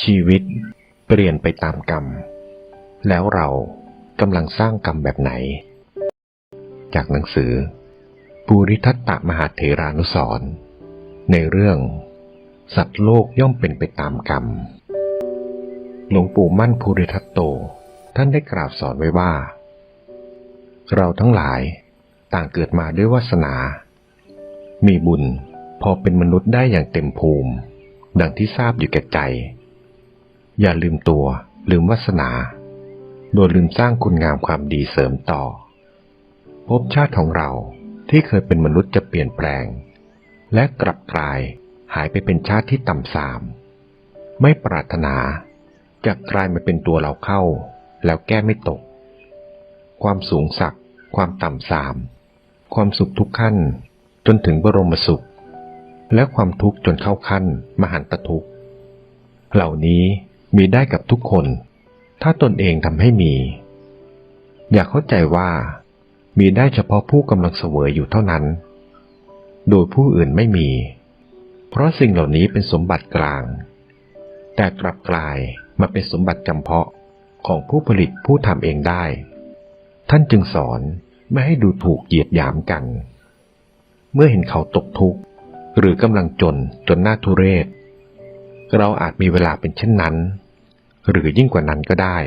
ชีวิตเปลี่ยนไปตามกรรม แล้วเรากำลังสร้างกรรมแบบไหน จากหนังสือภูริทัตตมหาเถรานุสรในเรื่อง สัตว์โลกย่อมเป็นไปตามกรรม หลวงปู่มั่นภูริทัตโตท่านได้กล่าวสอนไว้ว่า เราทั้งหลายต่างเกิดมาด้วยวาสนา มีบุญพอเป็นมนุษย์ได้อย่างเต็มภูมิ ดังที่ทราบอยู่แก่ใจ อย่าลืมตัว ลืมวาสนา โดยลืมสร้างคุณงามความดีเสริมต่อ ภพชาติของเราที่เคยเป็นมนุษย์จะเปลี่ยนแปลง และกลับกลายหายไปเป็นชาติที่ต่ำสาม ไม่ปรารถนาจะกลายมาเป็นตัวเราเข้า แล้วแก้ไม่ตก ความสูงสัก ความต่ำสาม ความสุขทุกขั้น จนถึงบรมสุข และความทุกข์จนเข้าขั้นมหันตทุกข์ เหล่านี้ มีได้กับทุกคน ถ้าตนเองทำให้มี อยากเข้าใจว่า มีได้เฉพาะผู้กำลังเสวยอยู่เท่านั้น โดยผู้อื่นไม่มี เพราะสิ่งเหล่านี้เป็นสมบัติกลาง แต่กลับกลายมาเป็นสมบัติจำเพาะของผู้ผลิตผู้ทำเองได้ ท่านจึงสอนไม่ให้ดูถูกเหยียดหยามกัน เมื่อเห็นเขาตกทุกข์หรือกำลังจนจนหน้าทุเรศ เราอาจมีเวลาเป็นเช่นนั้น หรือยิ่งกว่านั้นก็ได้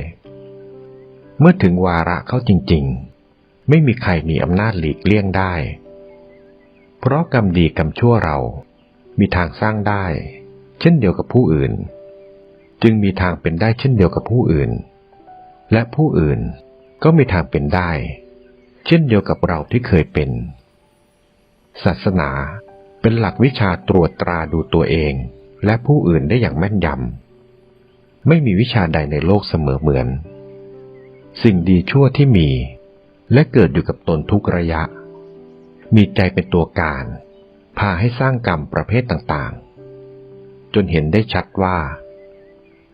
เมื่อถึงวาระเข้าจริง ๆ ไม่มีใครมีอำนาจหลีกเลี่ยงได้ เพราะกรรมดีกรรมชั่วเรา มีทางสร้างได้ เช่นเดียวกับผู้อื่น จึงมีทางเป็นได้เช่นเดียวกับผู้อื่น และผู้อื่นก็มีทางเป็นได้ เช่นเดียวกับเราที่เคยเป็น ศาสนาเป็นหลักวิชาตรวจตราดูตัวเอง และผู้อื่นได้อย่างแม่นยำ ไม่มีวิชาใดในโลกเสมอเหมือน สิ่งดีชั่วที่มี และเกิดอยู่กับตนทุกระยะ มีใจเป็นตัวการ พาให้สร้างกรรมประเภทต่างๆ จนเห็นได้ชัดว่า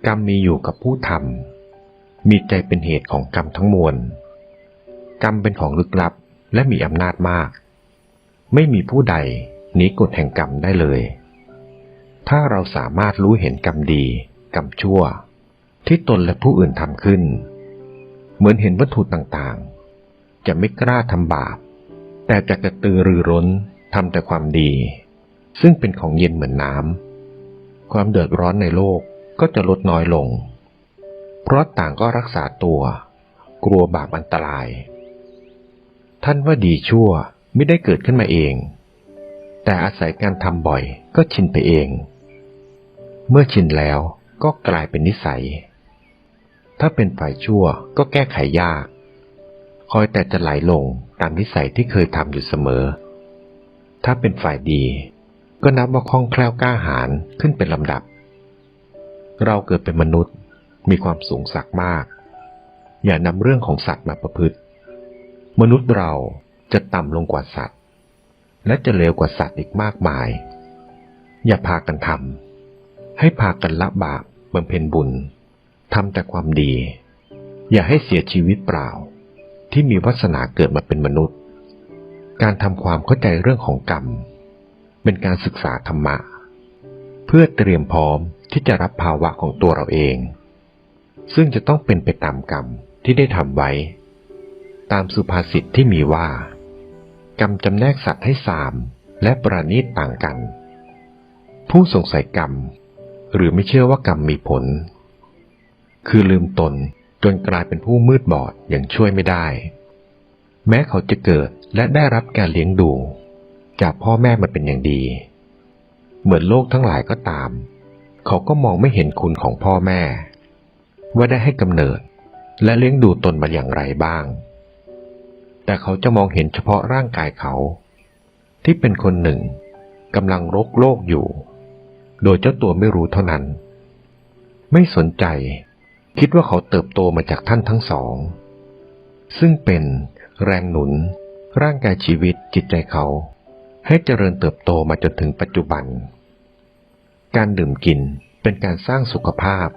กรรมมีอยู่กับผู้ทำมีใจเป็นเหตุของกรรมทั้งมวล กรรมเป็นของลึกลับและมีอำนาจมาก ไม่มีผู้ใดหนีกฎแห่งกรรมได้เลย ถ้าเราสามารถรู้เห็นกรรมดีกรรมชั่ว ที่ตนและผู้อื่นทำขึ้น เหมือนเห็นวัตถุต่างๆ จะไม่กล้าทำบาป แต่จะกระตือรือร้นทำแต่ความดี ซึ่งเป็นของเย็นเหมือนน้ำความเดือดร้อนในโลกก็จะลดน้อยลง เพราะต่างก็รักษาตัว กลัวบาปอันตราย ท่านว่าดีชั่วไม่ได้เกิดขึ้นมาเอง แต่อาศัยการทำบ่อยก็ชินไปเอง เมื่อชินแล้วก็กลายเป็นนิสัย ถ้าเป็นฝ่ายชั่วก็แก้ไขยาก คอยแต่จะไหลลงตามนิสัยที่เคยทำอยู่เสมอ ถ้าเป็นฝ่ายดี ก็นับว่าคล่องแคล่วกล้าหาญขึ้นเป็นลำดับ เราเกิดเป็นมนุษย์มีความสูงสักมาก อย่านำเรื่องของสัตว์มาประพฤติ มนุษย์เราจะต่ำลงกว่าสัตว์ และจะเลวกว่าสัตว์อีกมากมาย อย่าพากันทำ ให้พากันละบาปบำเพ็ญบุญทำแต่ความดี อย่าให้เสียชีวิตเปล่า ที่มีวาสนาเกิดมาเป็นมนุษย์ การทำความเข้าใจเรื่องของกรรม เป็นการศึกษาธรรมะ เพื่อเตรียมพร้อมที่จะรับภาวะของตัวเราเอง ซึ่งจะต้องเป็นไปตามกรรมที่ได้ทำไว้ ตามสุภาษิตที่มีว่า กรรมจำแนกสัตว์ให้สามและประณีตต่างกัน ผู้สงสัยกรรม หรือไม่เชื่อว่ากรรมมีผล คือลืมตนจนกลายเป็นผู้มืดบอดอย่างช่วยไม่ได้ แม้เขาจะเกิดและได้รับการเลี้ยงดู จากพ่อแม่มาเป็นอย่างดี เหมือนโลกทั้งหลายก็ตาม เขาก็มองไม่เห็นคุณของพ่อแม่ ว่าได้ให้กำเนิดและเลี้ยงดูตนมาอย่างไรบ้าง แต่เขาจะมองเห็นเฉพาะร่างกายเขา ที่เป็นคนหนึ่งกำลังรกโลกอยู่ โดยเจ้าตัวไม่รู้เท่านั้น ไม่สนใจ คิดว่าเขาเติบโตมาจากท่านทั้งสอง ซึ่งเป็นแรงหนุน ร่างกายชีวิตจิตใจเขา ให้เจริญเติบโตมาจนถึงปัจจุบัน การดื่มกินเป็นการสร้างสุขภาพ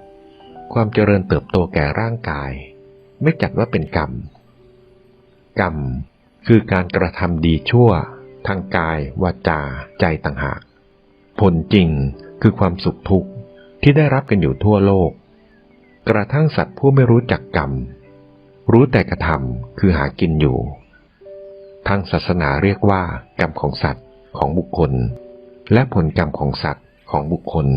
ความเจริญเติบโตแก่ร่างกาย ไม่จัดว่าเป็นกรรม กรรมคือการกระทำดีชั่ว ทางกาย วาจา ใจต่างหาก ผลจริง คือความสุขทุกข์ที่ได้รับกันอยู่ทั่วโลก กระทั่งสัตว์ผู้ไม่รู้จักกรรม รู้แต่กระทำคือหากินอยู่ ทางศาสนาเรียกว่า กรรมของสัตว์ของบุคคล และผลกรรมของสัตว์ของบุคคล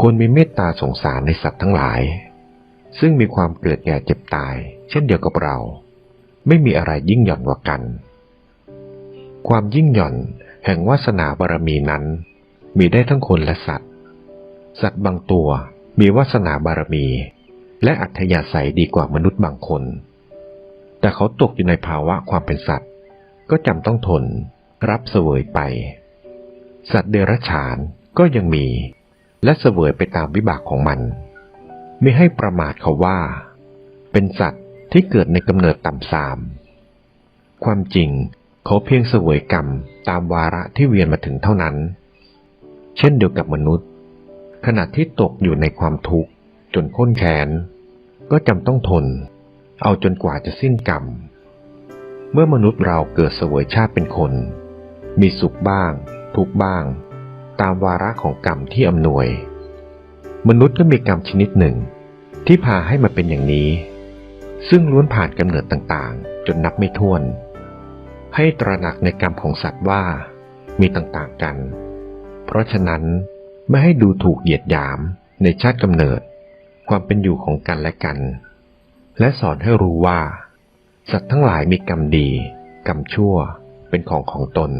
ควรมีเมตตาสงสารในสัตว์ทั้งหลาย ซึ่งมีความเกิดแก่เจ็บตาย เช่นเดียวกับเรา ไม่มีอะไรยิ่งหย่อนกว่ากัน ความยิ่งหย่อนแห่งวาสนาบารมีนั้น มีได้ทั้งคนและสัตว์ สัตว์บางตัวมีวาสนาบารมี และอัธยาศัยดีกว่ามนุษย์บางคน แต่เขาตกอยู่ในภาวะความเป็นสัตว์ ก็จำต้องทน รับเสวยไป สัตว์เดรัจฉานก็ยังมี และเสวยไปตามวิบากของมัน ไม่ให้ประมาทเขาว่า เป็นสัตว์ที่เกิดในกำเนิดต่ำทราม ความจริงเขาเพียงเสวยกรรมตามวาระที่เวียนมาถึงเท่านั้น เช่นเดียวกับมนุษย์ ขณะที่ตกอยู่ในความทุกข์จนข้นแค้นก็จำต้องทน เอาจนกว่าจะสิ้นกรรม เมื่อมนุษย์เราเกิดเสวยชาติเป็นคน มีสุขบ้าง ทุกบ้าง ตามวาระของกรรมที่อำนวย มนุษย์ก็มีกรรมชนิดหนึ่ง ที่พาให้มาเป็นอย่างนี้ ซึ่งล้วนผ่านกำเนิดต่างๆ จนนับไม่ถ้วน ให้ตระหนักในกรรมของสัตว์ว่ามีต่างๆกัน ราะฉะนั้นไม่ให้ดูถูกเหยียดหยามในชาติกำเนิด ความเป็นอยู่ของกันและกัน และสอนให้รู้ว่า สัตว์ทั้งหลายมีกรรมดี กรรมชั่วเป็นของของตน